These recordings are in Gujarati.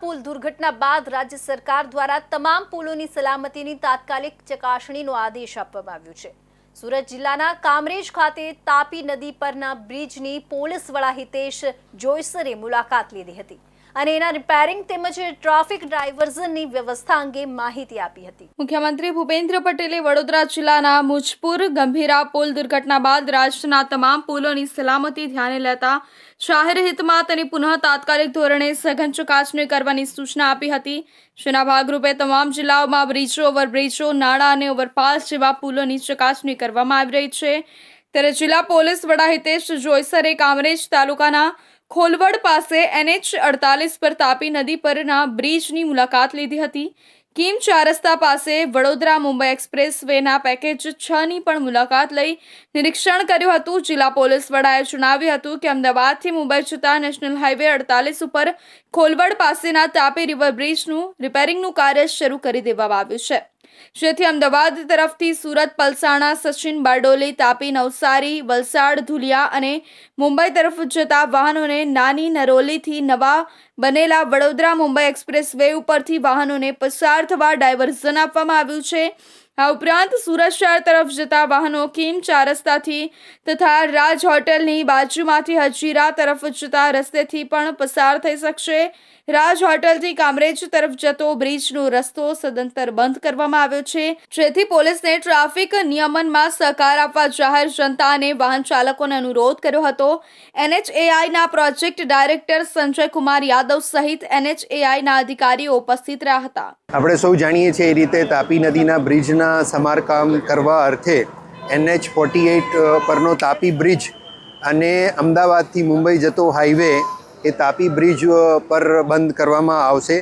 પુલ દુર્ઘટના બાદ રાજ્ય સરકાર દ્વારા તમામ પુલોની સલામતીની તાત્કાલિક ચકાસણીનો આદેશ આપવામાં આવ્યો છે. સુરત જિલ્લાના કામરેજ ખાતે તાપી નદી પરના બ્રિજની પોલીસ વડા હિતેશ જોઈસરે મુલાકાત લીધી હતી. અને એના રિપેરિંગ તેમજ ટ્રાફિક ડાયવર્ઝનની વ્યવસ્થા અંગે માહિતી આપી હતી. મુખ્યમંત્રી ભૂપેન્દ્ર પટેલે વડોદરા જિલ્લાના મુજપુર, ગંભીરા પુલ દુર્ઘટના બાદ રાજ્યના તમામ પુલોની સલામતી ધ્યાને લેતા જાહેર હિતમાં તેની પુનઃ તાત્કાલિક ધોરણે સઘન ચકાસણી કરવાની સૂચના આપી હતી. જેના ભાગરૂપે તમામ જિલ્લાઓમાં બ્રિજો, ઓવરબ્રિજો, નાળા અને ઓવરપાસ જેવા પુલોની ચકાસણી કરવામાં આવી રહી છે. ત્યારે જિલ્લા પોલીસ વડા હિતેશ જોઈસરે કામરેજ તાલુકાના ખોલવડ પાસે એનએચ અડતાલીસ પર તાપી નદી પરના બ્રિજની મુલાકાત લીધી હતી. કિમ ચાર રસ્તા પાસે વડોદરા મુંબઈ એક્સપ્રેસ વેના પેકેજ છ ની પણ મુલાકાત લઈ નિરીક્ષણ કર્યું હતું. જિલ્લા પોલીસ વડાએ જણાવ્યું હતું કે અમદાવાદથી મુંબઈ જતા નેશનલ હાઈવે અડતાલીસ ઉપર ખોલવડ પાસેના તાપી રિવર બ્રિજનું રિપેરિંગનું કાર્ય શરૂ કરી દેવામાં આવ્યું છે. જેથી અમદાવાદ તરફથી સુરત, પલસાણા, સચિન, બારડોલી, તાપી, નવસારી, વલસાડ, ધુલિયા અને મુંબઈ તરફ જતા વાહનોને નાની નરોલીથી નવા બનેલા વડોદરા મુંબઈ એક્સપ્રેસ વે ઉપરથી વાહનોને પસાર થવા ડાયવર્ઝન આપવામાં આવ્યું છે. આ ઉપરાંત સુરત શહેર તરફ જતા વાહનો કિમ ચાર રસ્તાથી તથા રાજ હોટલની બાજુમાંથી હજીરા તરફ જતા રસ્તેથી પણ પસાર થઈ શકશે. રાજ હોટલથી કામરેજ તરફ જતો બ્રિજનો રસ્તો સદંતર બંધ કરવામાં આવ્યો છે. જેથી પોલીસને ટ્રાફિક નિયમનમાં સહકાર આપવા જાહેર જનતા અને વાહન ચાલકોને અનુરોધ કર્યો હતો. એનએચએઆઈના પ્રોજેક્ટ ડાયરેક્ટર સંજય કુમાર યાદવ સહિત એનએચએઆઈના અધિકારીઓ ઉપસ્થિત રહ્યા હતા. આપણે સૌ જાણીએ છીએ એ રીતે તાપી નદીના બ્રિજના સમારકામ કરવા અર્થે એનએચ ફોર્ટી એઇટ પરનો તાપી બ્રિજ અને અમદાવાદથી મુંબઈ જતો હાઈવે એ તાપી બ્રિજ પર બંધ કરવામાં આવશે.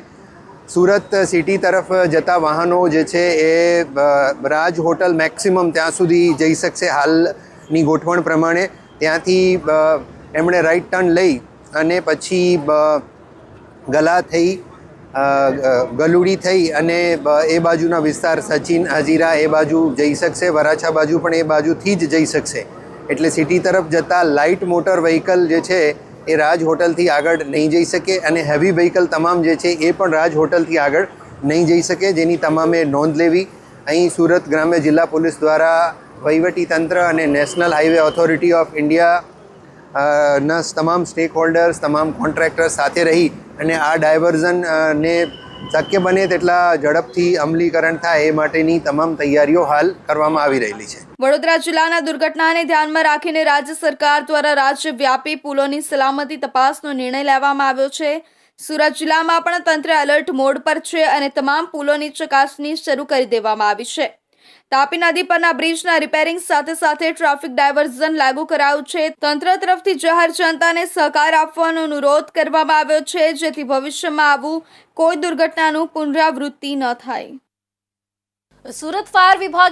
સુરત સિટી તરફ જતા વાહનો જે છે એ રાજ હોટલ મેક્સિમમ ત્યાં સુધી જઈ શકશે હાલની ગોઠવણ પ્રમાણે. ત્યાંથી એમણે રાઈટ ટર્ન લઈ અને પછી ગલા થઈ ગલુડી થઈ અને એ બાજુના વિસ્તાર સચિન હજીરા એ બાજુ જઈ શકશે, વરાછા બાજુ પણ એ બાજુથી જ જઈ શકશે. એટલે સિટી તરફ જતાં લાઇટ મોટર વ્હીકલ જે છે એ રાજ હોટલથી આગળ નહીં જઈ શકે અને હેવી વ્હીકલ તમામ જે છે એ પણ રાજ હોટલથી આગળ નહીં જઈ શકે, જેની તમામે નોંધ લેવી. અહીં સુરત ગ્રામ્ય જિલ્લા પોલીસ દ્વારા વહીવટી તંત્ર અને national highway authority of India ના, તમામ સ્ટેક હોલ્ડર્સ તમામ કોન્ટ્રાક્ટર્સ સાથે રહી અને આ ડાયવર્ઝન ને શક્ય બને તેટલા ઝડપથી અમલીકરણ થાય એ માટેની તમામ તૈયારીઓ હાલ કરવામાં આવી રહેલી છે. વડોદરા જિલ્લાના દુર્ઘટનાને ધ્યાનમાં રાખીને રાજ્ય સરકાર દ્વારા રાજ્યવ્યાપી પુલોની સલામતી તપાસનો નિર્ણય લેવામાં આવ્યો છે. સુરત જિલ્લામાં પણ તંત્ર એલર્ટ મોડ પર છે અને તમામ પુલોની ચકાસણી શરૂ કરી દેવામાં આવી છે. તાપી નદી પરના બ્રિજના રિપેરિંગ સાથે સાથે ટ્રાફિક ડાયવર્ઝન લાગુ કરાયું છે. તંત્ર તરફથી જાહેર જનતાને સહકાર આપવાનો અનુરોધ કરવામાં આવ્યો છે, જેથી ભવિષ્યમાં આવું કોઈ દુર્ઘટનાનું પુનરાવૃત્તિ ન થાય. સુરત ફાયર વિભાગે